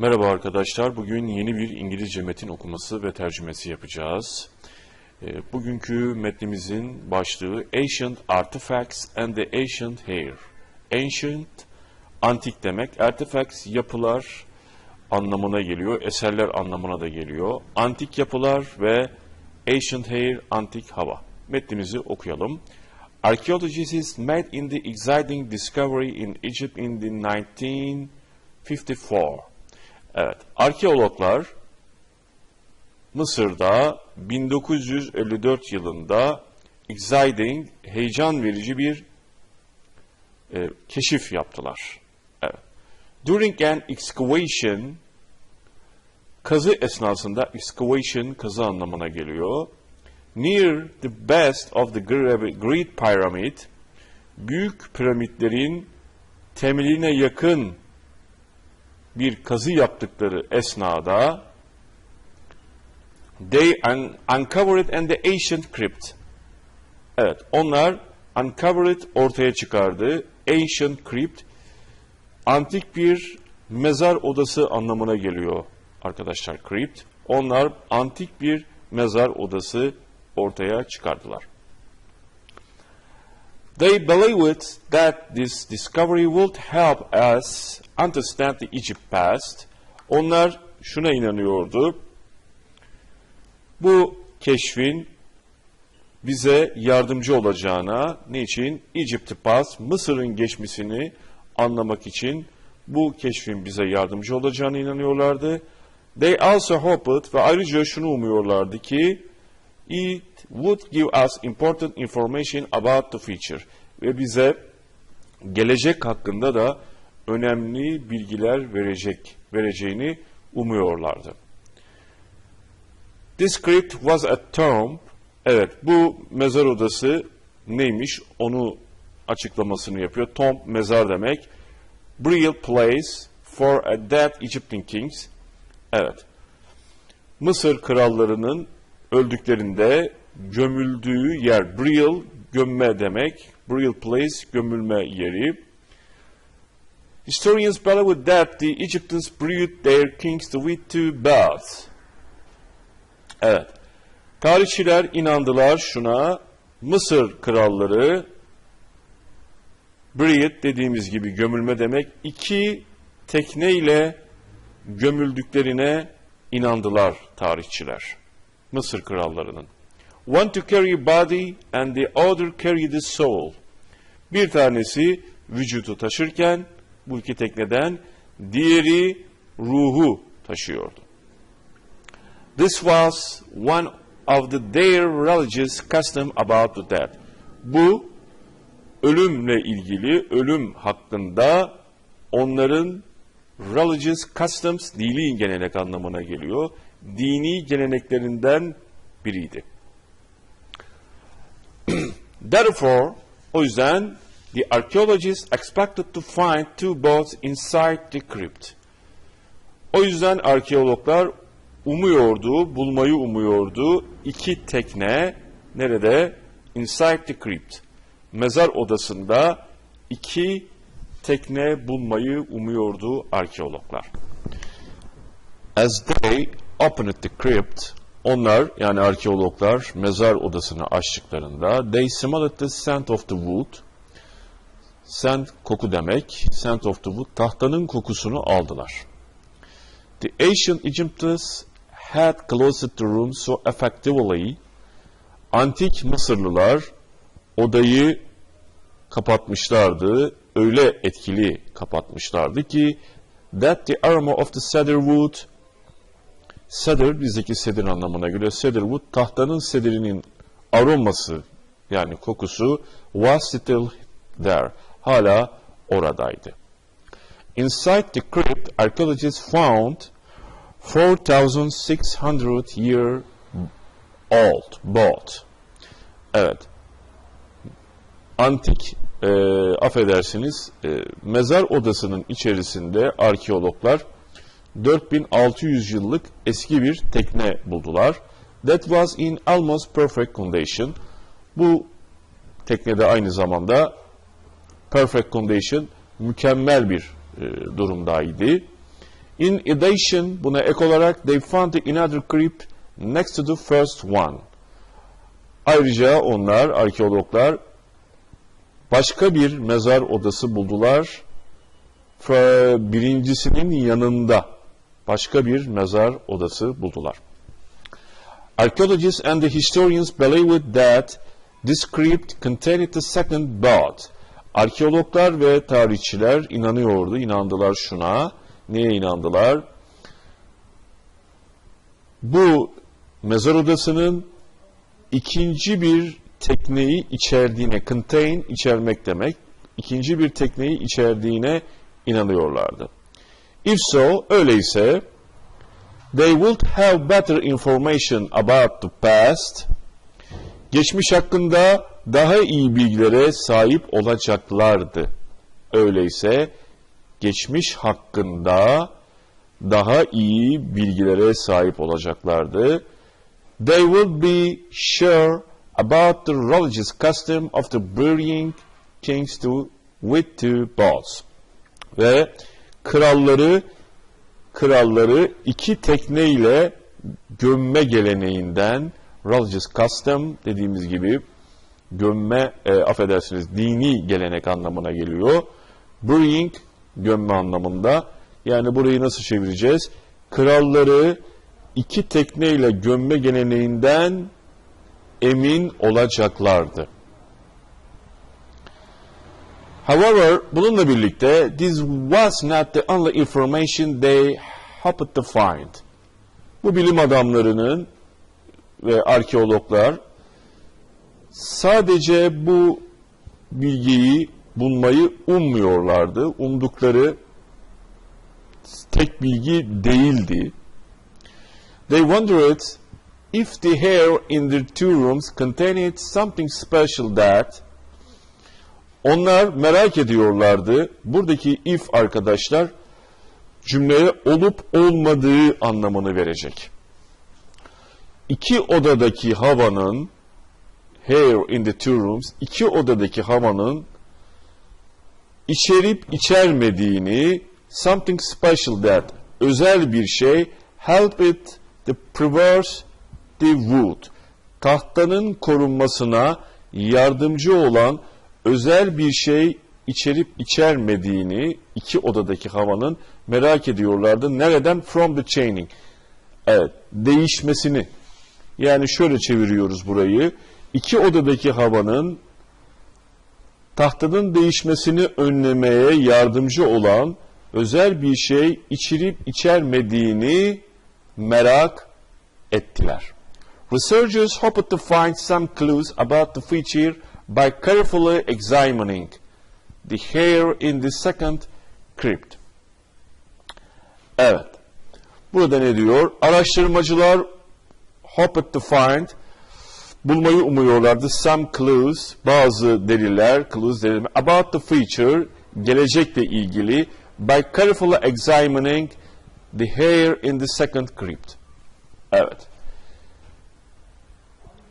Merhaba arkadaşlar. Bugün yeni bir İngilizce metin okuması ve tercümesi yapacağız. E, Bugünkü metnimizin başlığı Ancient Artifacts and the Ancient Hair. Ancient, antik demek. Artifacts, yapılar anlamına geliyor. Eserler anlamına da geliyor. Antik yapılar ve Ancient Hair, antik hava. Metnimizi okuyalım. Archaeologists made in the exciting discovery in Egypt in the 1954. Evet, arkeologlar Mısır'da 1954 yılında exciting, heyecan verici bir e, keşif yaptılar. Evet. During an excavation, kazı esnasında excavation kazı anlamına geliyor. Near the best of the Great Pyramid, büyük piramitlerin temeline yakın bir kazı yaptıkları esnada they un uncovered and the ancient crypt. Evet, onlar uncovered ortaya çıkardı. Ancient crypt antik bir mezar odası anlamına geliyor arkadaşlar crypt. Onlar antik bir mezar odası ortaya çıkardılar. They believed that this discovery would help us understand the Egypt past. Onlar şuna inanıyordu. Bu keşfin bize yardımcı olacağına, niçin? Egypt past, Mısır'ın geçmişini anlamak için bu keşfin bize yardımcı olacağına inanıyorlardı. They also hoped ve ayrıca şunu umuyorlardı ki it would give us important information about the future ve bize gelecek hakkında da önemli bilgiler verecek vereceğini umuyorlardı. This crypt was a tomb. Evet, bu mezar odası neymiş? Onu açıklamasını yapıyor. Tomb mezar demek. Burial place for a dead Egyptian kings. Evet. Mısır krallarının öldüklerinde gömüldüğü yer. Burial gömme demek. Burial place gömülme yeri. Historians believe that the Egyptians buried their kings with two baths. Evet. Tarihçiler inandılar şuna. Mısır kralları buried dediğimiz gibi gömülme demek. iki tekneyle gömüldüklerine inandılar tarihçiler. Mısır krallarının. One to carry body and the other carry the soul. Bir tanesi vücudu taşırken bu iki tekneden diğeri ruhu taşıyordu. This was one of the their religious custom about the death. Bu ölümle ilgili, ölüm hakkında onların religious customs, dini gelenek anlamına geliyor. Dini geleneklerinden biriydi. Therefore, o yüzden the archaeologists expected to find two boats inside the crypt. O yüzden arkeologlar umuyordu, bulmayı umuyordu iki tekne nerede? Inside the crypt. Mezar odasında iki tekne bulmayı umuyordu arkeologlar. As they opened the crypt, onlar yani arkeologlar mezar odasını açtıklarında they smelled the scent of the wood. Scent koku demek. Scent of the wood tahtanın kokusunu aldılar. The ancient Egyptians had closed the room so effectively. Antik Mısırlılar odayı kapatmışlardı. Öyle etkili kapatmışlardı ki that the aroma of the cedar wood Cedar bizdeki sedir anlamına geliyor. Cedar wood tahtanın sedirinin aroması yani kokusu was still there. Hala oradaydı. Inside the crypt, archaeologists found 4,600 year old boat. Evet. Antik, e, affedersiniz, e, mezar odasının içerisinde arkeologlar 4600 yıllık eski bir tekne buldular. That was in almost perfect condition. Bu teknede aynı zamanda perfect condition mükemmel bir e, durumdaydı. In addition, buna ek olarak they found another crypt next to the first one. Ayrıca onlar, arkeologlar, başka bir mezar odası buldular. Birincisinin yanında başka bir mezar odası buldular. Archaeologists and the historians believed that this crypt contained the second bed. Arkeologlar ve tarihçiler inanıyordu, inandılar şuna. Neye inandılar? Bu mezar odasının ikinci bir tekneyi içerdiğine, contain içermek demek, ikinci bir tekneyi içerdiğine inanıyorlardı. If so, öyleyse, they would have better information about the past, geçmiş hakkında daha iyi bilgilere sahip olacaklardı. Öyleyse, geçmiş hakkında daha iyi bilgilere sahip olacaklardı. They would be sure about the religious custom of the burying kings to, with two balls. Ve kralları kralları iki tekneyle gömme geleneğinden religious custom dediğimiz gibi gömme e, affedersiniz dini gelenek anlamına geliyor. Burying gömme anlamında. Yani burayı nasıl çevireceğiz? Kralları iki tekneyle gömme geleneğinden emin olacaklardı. However, bununla birlikte this was not the only information they happened to find. Bu bilim adamlarının ve arkeologlar sadece bu bilgiyi bulmayı ummuyorlardı. Umdukları tek bilgi değildi. They wondered if the hair in the two rooms contained something special that onlar merak ediyorlardı. Buradaki if arkadaşlar cümleye olup olmadığı anlamını verecek. İki odadaki havanın hair in the two rooms iki odadaki havanın içerip içermediğini something special that özel bir şey help it to preserve the wood tahtanın korunmasına yardımcı olan özel bir şey içerip içermediğini iki odadaki havanın merak ediyorlardı. Nereden? From the chaining. Evet, değişmesini. Yani şöyle çeviriyoruz burayı. İki odadaki havanın tahtanın değişmesini önlemeye yardımcı olan özel bir şey içirip içermediğini merak ettiler. Researchers hoped to find some clues about the feature by carefully examining the hair in the second crypt. Evet. Burada ne diyor? Araştırmacılar hoped to find bulmayı umuyorlardı. Some clues, bazı deliller, clues deliller about the feature, gelecekle ilgili by carefully examining the hair in the second crypt. Evet.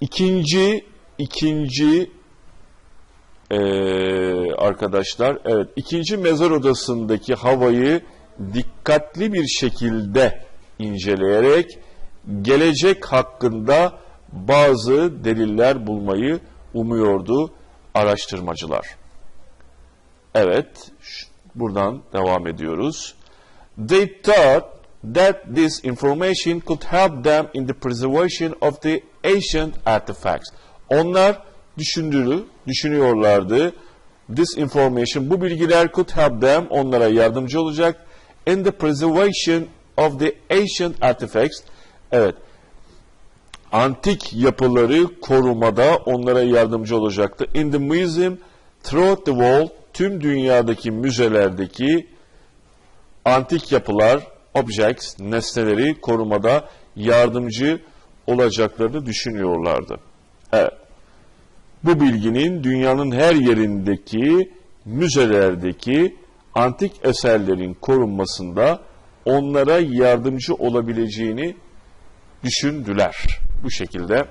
İkinci, ikinci eee, arkadaşlar, evet, ikinci mezar odasındaki havayı dikkatli bir şekilde inceleyerek gelecek hakkında bazı deliller bulmayı umuyordu araştırmacılar. Evet, buradan devam ediyoruz. They thought that this information could help them in the preservation of the ancient artifacts. Onlar düşündüğü, düşünüyorlardı. This information, bu bilgiler could help them, onlara yardımcı olacak in the preservation of the ancient artifacts. Evet, antik yapıları korumada onlara yardımcı olacaktı. In the museum throughout the world tüm dünyadaki müzelerdeki antik yapılar, objects, nesneleri korumada yardımcı olacaklarını düşünüyorlardı. Evet. Bu bilginin dünyanın her yerindeki müzelerdeki antik eserlerin korunmasında onlara yardımcı olabileceğini düşündüler. Bu şekilde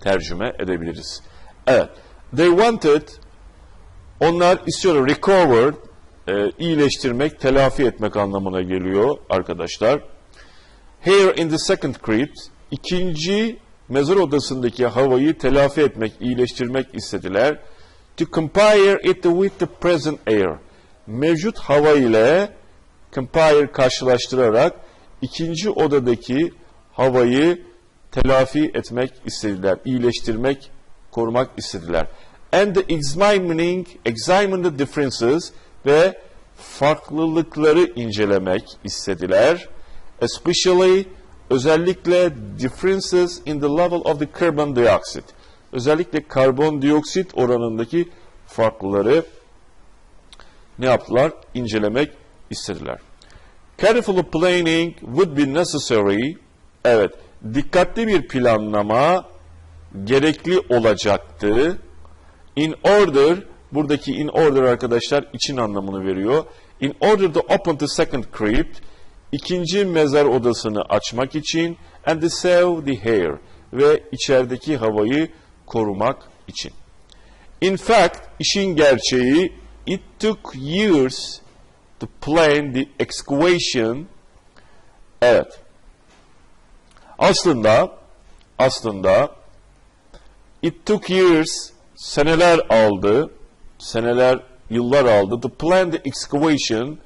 tercüme edebiliriz. Evet. They wanted onlar istiyor recover e, iyileştirmek, telafi etmek anlamına geliyor arkadaşlar. Here in the second crypt, ikinci mezar odasındaki havayı telafi etmek, iyileştirmek istediler. To compare it with the present air. Mevcut hava ile compare karşılaştırarak ikinci odadaki havayı telafi etmek istediler, iyileştirmek, korumak istediler. And the examining, examine the differences ve farklılıkları incelemek istediler. Especially, özellikle differences in the level of the carbon dioxide. Özellikle karbondioksit oranındaki farklıları ne yaptılar? İncelemek istediler. Careful planning would be necessary. Evet, dikkatli bir planlama gerekli olacaktı. In order, buradaki in order arkadaşlar için anlamını veriyor. In order to open the second crypt, ikinci mezar odasını açmak için and to save the air ve içerideki havayı korumak için. In fact, işin gerçeği it took years to plan the excavation. Evet. Aslında aslında it took years seneler aldı. Seneler, yıllar aldı. To plan the excavation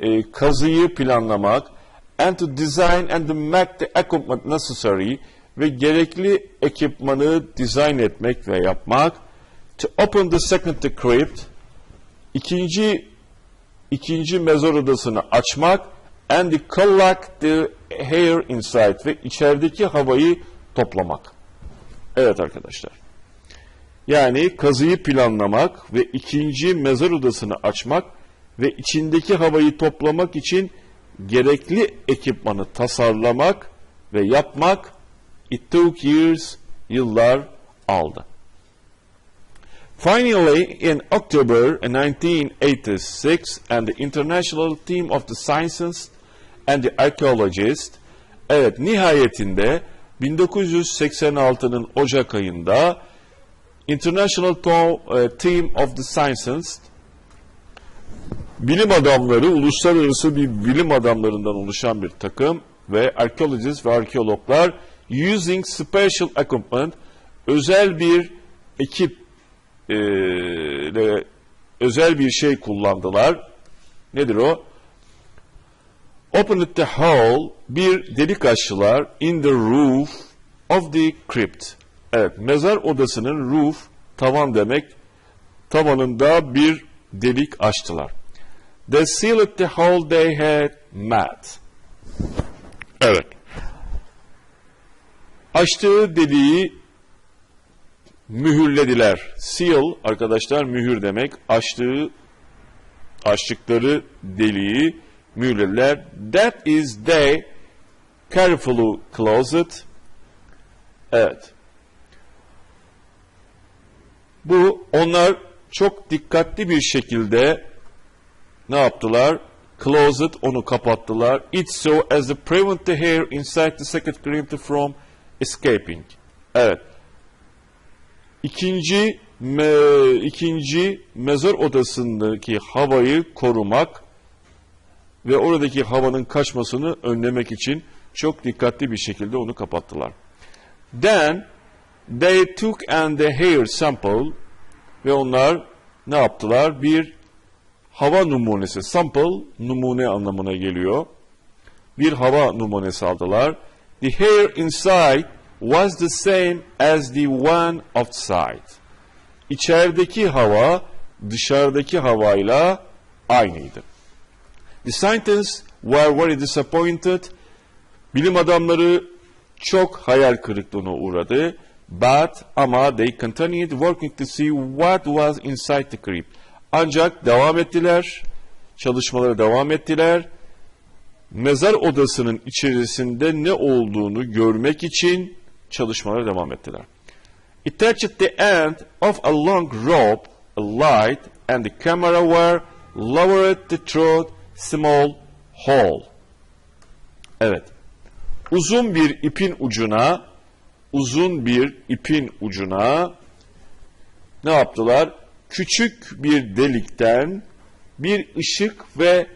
e, kazıyı planlamak and to design and to make the equipment necessary ve gerekli ekipmanı dizayn etmek ve yapmak to open the second crypt ikinci ikinci mezar odasını açmak and to collect the air inside ve içerideki havayı toplamak. Evet arkadaşlar. Yani kazıyı planlamak ve ikinci mezar odasını açmak ve içindeki havayı toplamak için gerekli ekipmanı tasarlamak ve yapmak it took years, yıllar aldı. Finally, in October 1986, and the international team of the scientists and the archaeologists, evet nihayetinde 1986'nın Ocak ayında International e, Team of the Scientists bilim adamları, uluslararası bir bilim adamlarından oluşan bir takım ve archaeologists ve arkeologlar using special equipment özel bir ekip e, özel bir şey kullandılar. Nedir o? Opened the hole, bir delik açtılar in the roof of the crypt. Evet, mezar odasının roof, tavan demek, tavanında bir delik açtılar. They sealed the hole they had made. Evet. Açtığı deliği mühürlediler. Seal arkadaşlar mühür demek. Açtığı açtıkları deliği mühürlediler. That is they carefully closed. Evet. Bu onlar çok dikkatli bir şekilde ne yaptılar? Closet onu kapattılar. It so as to prevent the hair inside the second crypt from escaping. Evet. İkinci me, ikinci mezar odasındaki havayı korumak ve oradaki havanın kaçmasını önlemek için çok dikkatli bir şekilde onu kapattılar. Then they took and the hair sample ve onlar ne yaptılar? Bir hava numunesi, sample numune anlamına geliyor. Bir hava numunesi aldılar. The hair inside was the same as the one outside. İçerideki hava dışarıdaki havayla aynıydı. The scientists were very disappointed. Bilim adamları çok hayal kırıklığına uğradı. But ama they continued working to see what was inside the crypt. Ancak devam ettiler, çalışmalara devam ettiler. Mezar odasının içerisinde ne olduğunu görmek için çalışmalara devam ettiler. It touched the end of a long rope, a light, and the camera were lowered to through small hole. Evet. Uzun bir ipin ucuna, uzun bir ipin ucuna ne yaptılar? Küçük bir delikten bir ışık ve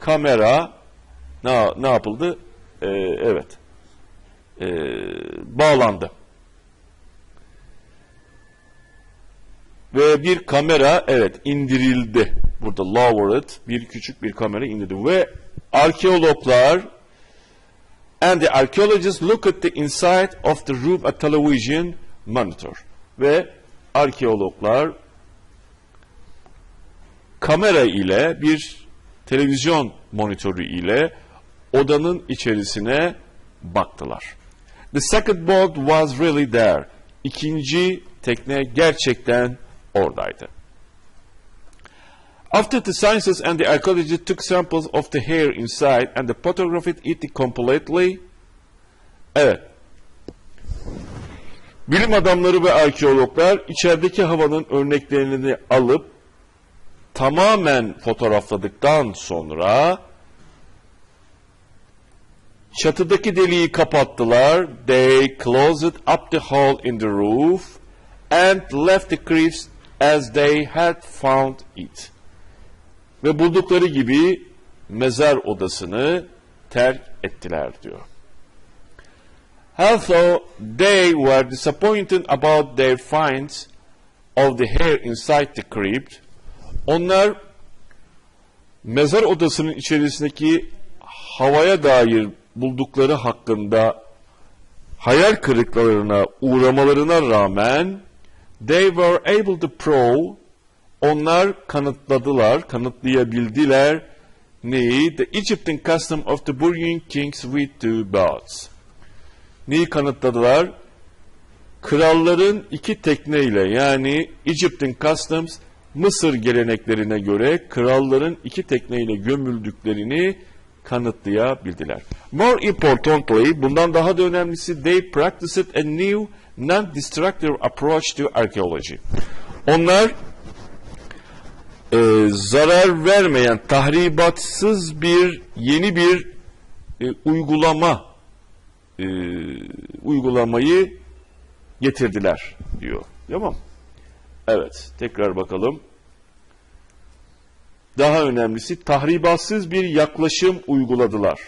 kamera ne, ne yapıldı? Ee, evet. Ee, bağlandı. Ve bir kamera evet indirildi. Burada lowered bir küçük bir kamera indirdi. Ve arkeologlar and the archaeologists look at the inside of the room a television monitor. Ve arkeologlar kamera ile bir televizyon monitörü ile odanın içerisine baktılar. The second boat was really there. İkinci tekne gerçekten oradaydı. After the scientists and the archaeologists took samples of the hair inside and photographed it completely, evet, bilim adamları ve arkeologlar içerideki havanın örneklerini alıp tamamen fotoğrafladıktan sonra çatıdaki deliği kapattılar. They closed up the hole in the roof and left the crypt as they had found it. Ve buldukları gibi mezar odasını terk ettiler diyor. Although they were disappointed about their finds of the hair inside the crypt, onlar mezar odasının içerisindeki havaya dair buldukları hakkında hayal kırıklarına uğramalarına rağmen they were able to prove onlar kanıtladılar, kanıtlayabildiler neyi? The Egyptian custom of the burying kings with two boats. Neyi kanıtladılar? Kralların iki tekneyle yani Egyptian customs Mısır geleneklerine göre kralların iki tekneyle gömüldüklerini kanıtlayabildiler. More importantly, bundan daha da önemlisi they practiced a new non-destructive approach to archaeology. Onlar e, zarar vermeyen, tahribatsız bir yeni bir e, uygulama e, uygulamayı getirdiler diyor. Tamam. Evet, tekrar bakalım. Daha önemlisi tahribatsız bir yaklaşım uyguladılar.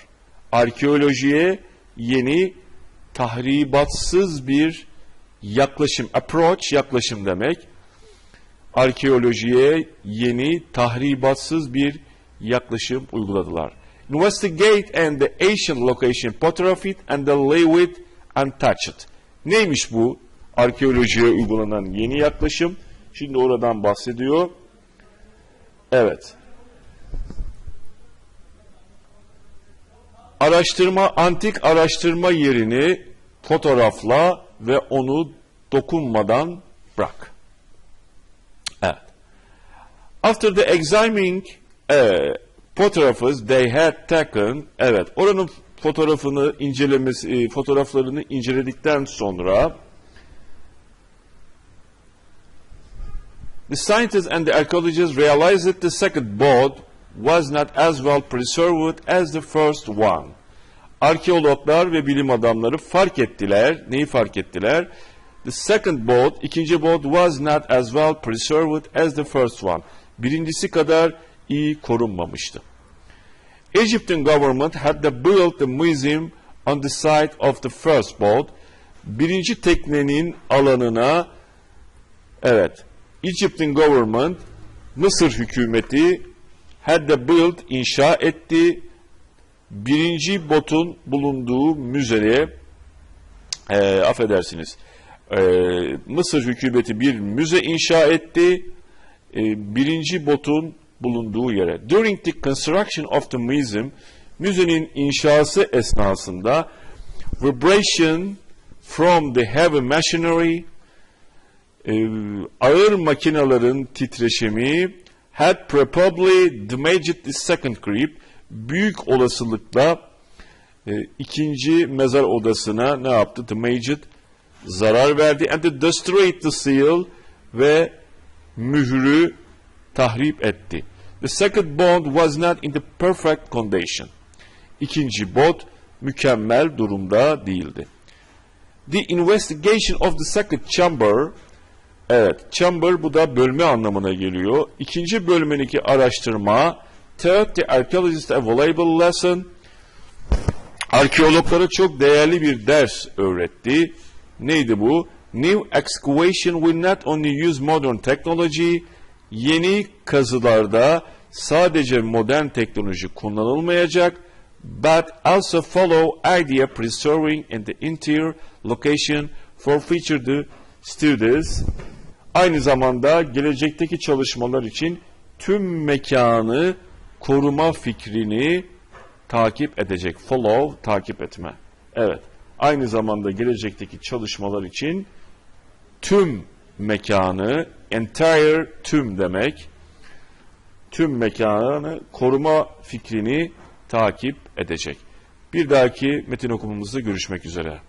Arkeolojiye yeni tahribatsız bir yaklaşım, approach yaklaşım demek. Arkeolojiye yeni tahribatsız bir yaklaşım uyguladılar. Investigate and the ancient location photographed and the leave it untouched. Neymiş bu? Arkeolojiye uygulanan yeni yaklaşım. Şimdi oradan bahsediyor. Evet. Araştırma, antik araştırma yerini fotoğrafla ve onu dokunmadan bırak. After the examining uh, photographs they had taken, evet, oranın fotoğrafını incelemesi, e, fotoğraflarını inceledikten sonra The scientists and the archaeologists realized that the second boat was not as well preserved as the first one. Arkeologlar ve bilim adamları fark ettiler. Neyi fark ettiler? The second boat, ikinci boat was not as well preserved as the first one. Birincisi kadar iyi korunmamıştı. Egyptian government had to build the museum on the site of the first boat. Birinci teknenin alanına evet Egyptian government Mısır hükümeti had to build inşa etti birinci botun bulunduğu müzeye e, affedersiniz e, Mısır hükümeti bir müze inşa etti e, birinci botun bulunduğu yere. During the construction of the museum müzenin inşası esnasında vibration from the heavy machinery e, ağır makinaların titreşimi had probably damaged the second crypt büyük olasılıkla e, ikinci mezar odasına ne yaptı? Damaged zarar verdi and the destroyed the seal ve mührü tahrip etti. The second bond was not in the perfect condition. İkinci bot mükemmel durumda değildi. The investigation of the second chamber Evet, chamber bu da bölme anlamına geliyor. İkinci bölümündeki araştırma Third, the archaeologist a valuable lesson. Arkeologlara çok değerli bir ders öğretti. Neydi bu? New excavation will not only use modern technology, yeni kazılarda sadece modern teknoloji kullanılmayacak, but also follow idea preserving in the interior location for future studies. Aynı zamanda gelecekteki çalışmalar için tüm mekanı koruma fikrini takip edecek. Follow, takip etme. Evet. Aynı zamanda gelecekteki çalışmalar için tüm mekanı, entire tüm demek, tüm mekanı koruma fikrini takip edecek. Bir dahaki metin okumamızda görüşmek üzere.